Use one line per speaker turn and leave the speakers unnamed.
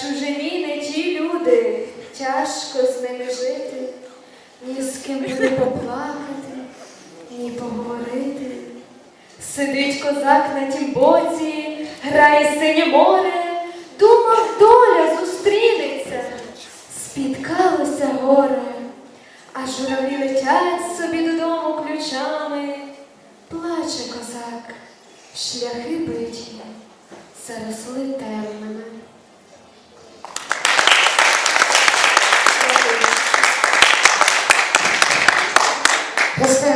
чужині не ті люди, тяжко з ними жити, ні з ким буде поплакати, ні поговорити. Сидить козак на тім боці, грає синє море, думав, доля зустрінеться. Спіткалося горе, а журавлі летять собі додому ключами. Плаче козак, шляхи биті, заросли тернами.
This